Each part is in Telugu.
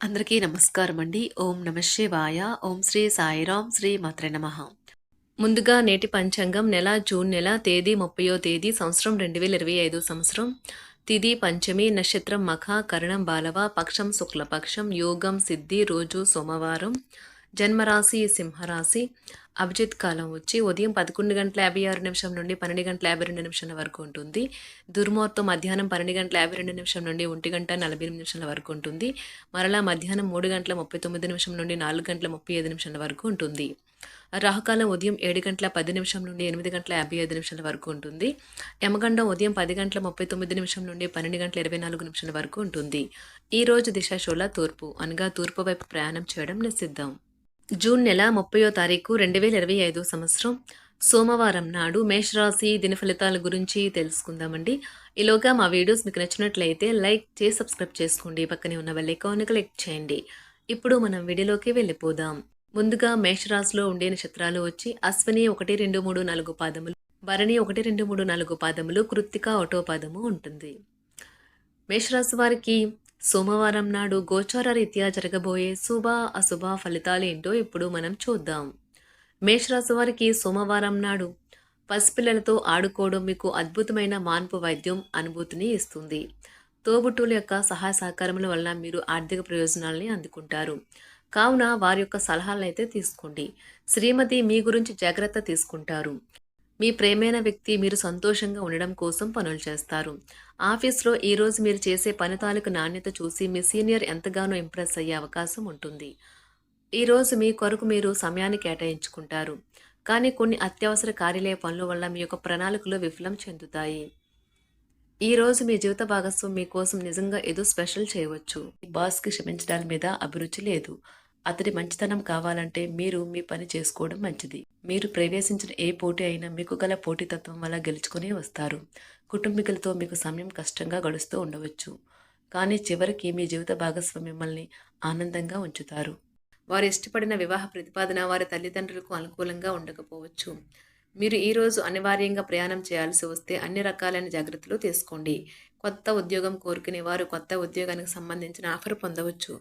అందరికీ నమస్కారం అండి ఓం నమ శివాయ. ఓం శ్రీ సాయిరాం శ్రీ మాత్ర నమ. ముందుగా నేటి పంచాంగం నెల జూన్ నెల తేదీ ముప్పయో తేదీ సంవత్సరం రెండు వేల ఇరవై ఐదు సంవత్సరం. తిది పంచమి నక్షత్రం మఖ కరణం బాలవ పక్షం శుక్లపక్షం యోగం సిద్ధి రోజు సోమవారం. జన్మరాశి సింహరాశి అభిజిత్ కాలం వచ్చి ఉదయం పదకొండు గంటల యాభై ఆరు నిమిషం నుండి పన్నెండు గంటల యాభై రెండు నిమిషాల వరకు ఉంటుంది. దుర్ముహూర్తం మధ్యాహ్నం పన్నెండు గంటల యాభై రెండు నిమిషం నుండి ఒంటి గంట నలభై ఎనిమిది నిమిషాల వరకు ఉంటుంది. మరలా మధ్యాహ్నం మూడు గంటల ముప్పై తొమ్మిది నిమిషం నుండి నాలుగు గంటల ముప్పై ఐదు నిమిషాల వరకు ఉంటుంది. రాహుకాలం ఉదయం ఏడు గంటల పది నిమిషం నుండి ఎనిమిది గంటల యాభై ఐదు నిమిషాల వరకు ఉంటుంది. యమగండం ఉదయం పది గంటల ముప్పై తొమ్మిది నిమిషం నుండి పన్నెండు గంటల ఇరవై నాలుగు నిమిషాల వరకు ఉంటుంది. ఈ రోజు దిశాశోళ తూర్పు అనగా తూర్పు వైపు ప్రయాణం చేయడం నిషిద్ధం. జూన్ నెల ముప్పయో తారీఖు రెండు వేల ఇరవై ఐదు సంవత్సరం సోమవారం నాడు మేషరాశి దిన ఫలితాల గురించి తెలుసుకుందామండి. ఈలోగా మా వీడియోస్ మీకు నచ్చినట్లయితే లైక్ చేసి సబ్స్క్రైబ్ చేసుకోండి. పక్కనే ఉన్న బెల్ క్లిక్ చేయండి. ఇప్పుడు మనం వీడియోలోకి వెళ్ళిపోదాం. ముందుగా మేషరాశిలో ఉండే నక్షత్రాలు వచ్చి అశ్విని ఒకటి రెండు మూడు నాలుగు పాదములు భరణి ఒకటి రెండు మూడు నాలుగు పాదములు కృత్తిక ఒకటో పాదము ఉంటుంది. మేషరాశి వారికి సోమవారం నాడు గోచార రీత్యా జరగబోయే శుభ అశుభ ఫలితాలు ఏంటో ఇప్పుడు మనం చూద్దాం. మేషరాశి వారికి సోమవారం నాడు పసిపిల్లలతో ఆడుకోవడం మీకు అద్భుతమైన మాన్పు వైద్యం అనుభూతిని ఇస్తుంది. తోబుట్టుల యొక్క సహాయ సహకారముల వలన మీరు ఆర్థిక ప్రయోజనాలని అందుకుంటారు. కావున వారి యొక్క సలహాలను అయితే తీసుకోండి. శ్రీమతి మీ గురించి జాగ్రత్త తీసుకుంటారు. మీ ప్రేమైన వ్యక్తి మీరు సంతోషంగా ఉండడం కోసం పనులు చేస్తారు. ఆఫీస్లో ఈరోజు మీరు చేసే పని తాలూకు నాణ్యత చూసి మీ సీనియర్ ఎంతగానో ఇంప్రెస్ అయ్యే అవకాశం ఉంటుంది. ఈరోజు మీ కొరకు మీరు సమయాన్ని కేటాయించుకుంటారు. కానీ కొన్ని అత్యవసర కార్యాలయ పనుల వల్ల మీ యొక్క ప్రణాళికలు విఫలం చెందుతాయి. ఈ రోజు మీ జీవిత భాగస్వామి మీకోసం నిజంగా ఏదో స్పెషల్ చేయవచ్చు. బాస్కి క్షమించడాని మీద అభిరుచి లేదు. అతడి మంచితనం కావాలంటే మీరు మీ పని చేసుకోవడం మంచిది. మీరు ప్రవేశించిన ఏ పోటీ అయినా మీకు గల పోటీతత్వం వల్ల గెలుచుకునే వస్తారు. కుటుంబీకులతో మీకు సమయం కష్టంగా గడుస్తూ ఉండవచ్చు. కానీ చివరికి మీ జీవిత భాగస్వామి మిమ్మల్ని ఆనందంగా ఉంచుతారు. వారు ఇష్టపడిన వివాహ ప్రతిపాదన వారి తల్లిదండ్రులకు అనుకూలంగా ఉండకపోవచ్చు. మీరు ఈరోజు అనివార్యంగా ప్రయాణం చేయాల్సి వస్తే అన్ని రకాలైన జాగ్రత్తలు తీసుకోండి. కొత్త ఉద్యోగం కోరుకునే వారు కొత్త ఉద్యోగానికి సంబంధించిన ఆఫర్ పొందవచ్చు.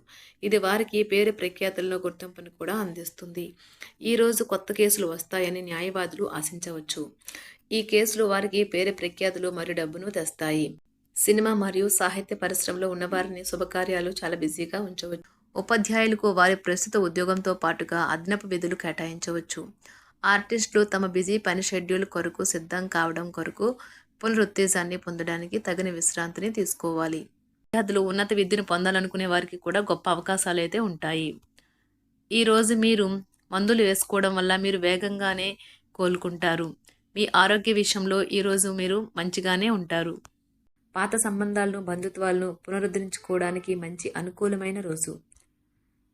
ఇది వారికి పేరు ప్రఖ్యాతుల్లో గుర్తింపును కూడా అందిస్తుంది. ఈరోజు కొత్త కేసులు వస్తాయని న్యాయవాదులు ఆశించవచ్చు. ఈ కేసులు వారికి పేరు ప్రఖ్యాతులు మరియు డబ్బును తెస్తాయి. సినిమా మరియు సాహిత్య పరిశ్రమలో ఉన్నవారిని శుభకార్యాలు చాలా బిజీగా ఉంచవచ్చు. ఉపాధ్యాయులకు వారి ప్రస్తుత ఉద్యోగంతో పాటుగా అదనపు విధులు కేటాయించవచ్చు. ఆర్టిస్టులు తమ బిజీ పని షెడ్యూల్ కొరకు సిద్ధం కావడం కొరకు పునరుత్తేజాన్ని పొందడానికి తగిన విశ్రాంతిని తీసుకోవాలి. విద్యార్థులు ఉన్నత విద్యను పొందాలనుకునే వారికి కూడా గొప్ప అవకాశాలు అయితే ఉంటాయి. ఈరోజు మీరు మందులు వేసుకోవడం వల్ల మీరు వేగంగానే కోలుకుంటారు. మీ ఆరోగ్య విషయంలో ఈరోజు మీరు మంచిగానే ఉంటారు. పాత సంబంధాలను బంధుత్వాలను పునరుద్ధరించుకోవడానికి మంచి అనుకూలమైన రోజు.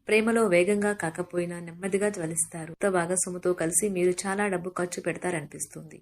ప్రేమలో వేగంగా కాకపోయినా నెమ్మదిగా జ్వలిస్తారు. కొత్త భాగస్వామితో కలిసి మీరు చాలా డబ్బు ఖర్చు పెడతారనిపిస్తుంది.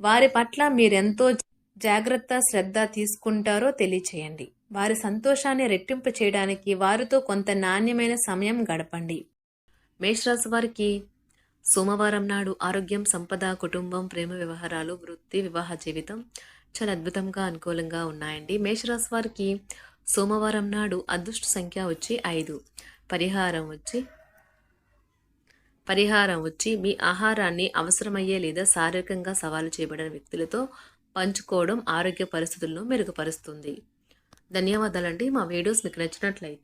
వారి పట్ల మీరెంతో జాగ్రత్త శ్రద్ధ తీసుకుంటారో తెలియచేయండి. వారి సంతోషాన్ని రెట్టింపు చేయడానికి వారితో కొంత నాణ్యమైన సమయం గడపండి. మేషరాశి వారికి సోమవారం నాడు ఆరోగ్యం సంపద కుటుంబం ప్రేమ వ్యవహారాలు వృత్తి వివాహ జీవితం చాలా అద్భుతంగా అనుకూలంగా ఉన్నాయండి. మేషరాశి వారికి సోమవారం నాడు అదృష్ట సంఖ్య వచ్చి ఐదు. పరిహారం వచ్చి పరిహారం వచ్చి మీ ఆహారాన్ని అవసరమయ్యే లేదా శారీరకంగా సవాలు చేయబడిన వ్యక్తులతో పంచుకోవడం ఆరోగ్య పరిస్థితులను మెరుగుపరుస్తుంది. ధన్యవాదాలండి. మా వీడియోస్ మీకు నచ్చినట్లయితే